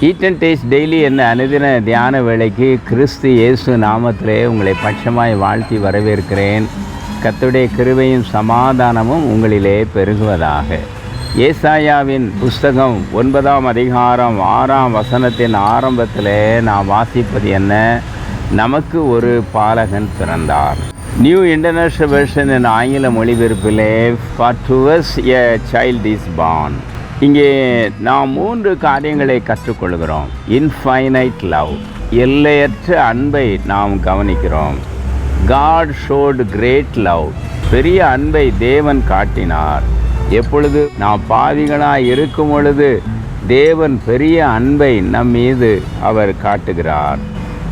Eat and taste daily என்ன அனுதின தியான வேலைக்கு கிறிஸ்து இயேசு நாமத்திலே உங்களை பட்சமாய் வாழ்த்தி வரவேற்கிறேன். கத்துடைய கிருவையும் சமாதானமும் உங்களிலே பெருகுவதாக. ஏசாயாவின் புஸ்தகம் ஒன்பதாம் அதிகாரம் ஆறாம் வசனத்தின் ஆரம்பத்தில் நாம் வாசிப்பது என்ன? நமக்கு ஒரு பாலகன் பிறந்தார். நியூ இன்டர்நேஷனல் வெர்ஷன் என் ஆங்கில மொழிபெயர்ப்பிலே ஃபார் டுவர்ஸ் எ சைல்ட் இஸ் பார்ன் இங்கே நாம் மூன்று காரியங்களை கற்றுக்கொள்கிறோம். இன்ஃபைனைட் லவ் எல்லையற்ற அன்பை நாம் கவனிக்கிறோம். காட் ஷோட் கிரேட் லவ் பெரிய அன்பை தேவன் காட்டினார். எப்பொழுது நாம் பாதிகளாக இருக்கும் பொழுது தேவன் பெரிய அன்பை நம் மீது அவர் காட்டுகிறார்.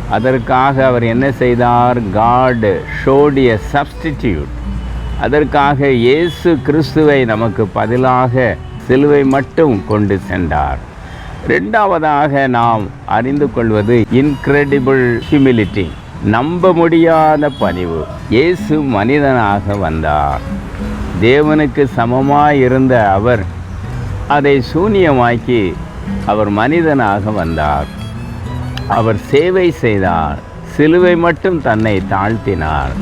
அதற்காக அவர் என்ன செய்தார்? காட் ஷோடிய எ சப்ஸ்டிடியூட் அதற்காக இயேசு கிறிஸ்துவை நமக்கு பதிலாக சிலுவை மட்டும் கொண்டு சென்றார். ரெண்டாவதாக நாம் அறிந்து கொள்வது இன்க்ரெடிபிள் ஹியூமிலிட்டி நம்ப முடியாத பணிவு. இயேசு மனிதனாக வந்தார். தேவனுக்கு சமமாய் இருந்த அவர் அதை சூனியமாக்கி அவர் மனிதனாக வந்தார். அவர் சேவை செய்தார். சிலுவை மட்டும் தன்னை தாழ்த்தினார்.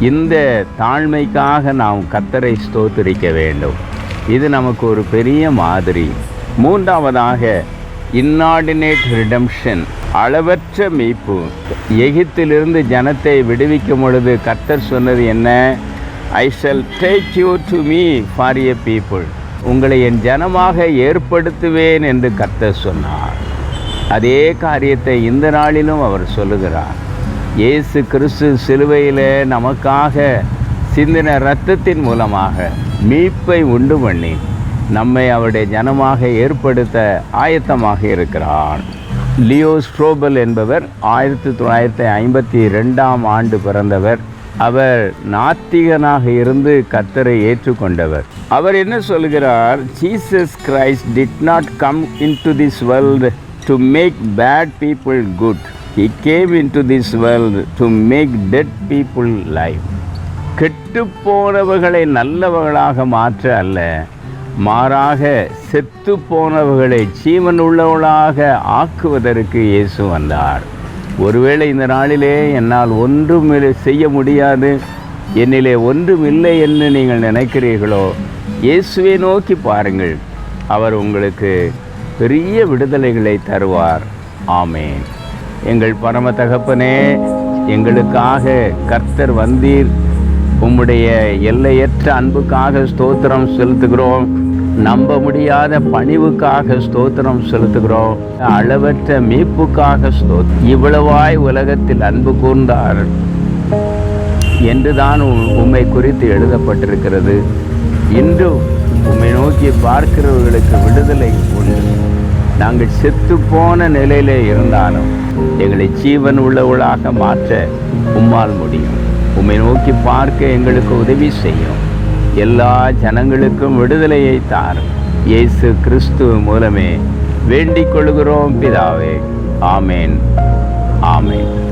இந்த தாழ்மைக்காக நாம் கத்தரை ஸ்தோத்திரிக்க வேண்டும். இது நமக்கு ஒரு பெரிய மாதிரி. மூன்றாவதாக இன்னார்டினேட் ரிடம்ஷன் அளவற்ற மீட்பு. எகிப்திலிருந்து ஜனத்தை விடுவிக்கும் பொழுது கர்த்தர் சொன்னது என்ன? I shall take you to me for a people உங்களை என் ஜனமாக ஏற்படுத்துவேன் என்று கர்த்தர் சொன்னார். அதே காரியத்தை இந்த நாளிலும் அவர் சொல்லுகிறார். இயேசு கிறிஸ்து சிலுவையில் நமக்காக சிந்தின இரத்தத்தின் மூலமாக மீட்பை உண்டு பண்ணி நம்மை அவருடைய ஜனமாக ஏற்படுத்த ஆயத்தமாக இருக்கிறான் லியோ ஸ்ட்ரோபல் என்பவர் ஆயிரத்தி தொள்ளாயிரத்தி ஐம்பத்தி ரெண்டாம் ஆண்டு பிறந்தவர். அவர் நாத்திகனாக இருந்து கத்தரை ஏற்றுக்கொண்டவர். அவர் என்ன சொல்கிறார்? Jesus Christ did not come into this world to make bad people good he came into this world to make dead people life கெட்டுப்போனவர்களை நல்லவர்களாக மாற்ற அல்ல. மாறாக செத்து போனவர்களை ஜீவன் உள்ளவளாக ஆக்குவதற்கு இயேசு வந்தார். ஒருவேளை இந்த நாளிலே என்னால் ஒன்றும் செய்ய முடியாது. என்னிலே ஒன்றும் இல்லை என்று நீங்கள் நினைக்கிறீர்களோ? இயேசுவை நோக்கி பாருங்கள். அவர் உங்களுக்கு பெரிய விடுதலைகளை தருவார். ஆமேன். எங்கள் பரம தகப்பனே எங்களுக்காக கர்த்தர் வந்தீர். உம்முடைய எல்லையற்ற அன்புக்காக ஸ்தோத்திரம் செலுத்துகிறோம். நம்ப முடியாத பணிவுக்காக ஸ்தோத்திரம் செலுத்துகிறோம். அளவற்ற மீட்புக்காக ஸ்தோத் இவ்வளவாய் உலகத்தில் அன்பு கூர்ந்தார் என்றுதான் உண்மை உம்மை குறித்து எழுதப்பட்டிருக்கிறது. இன்று உம்மை நோக்கி பார்க்கிறவர்களுக்கு விடுதலை உண்டு. நாங்கள் செத்து போன நிலையிலே இருந்தாலும் எங்களை ஜீவன் உள்ளவளாக மாற்ற உம்மால் முடியும். உம்மை நோக்கி பார்க்க எங்களுக்கு உதவி செய்யும். எல்லா ஜனங்களுக்கும் விடுதலையை தார் இயேசு கிறிஸ்து மூலமே வேண்டிக் கொள்கிறோம் பிதாவே. ஆமேன். ஆமேன்.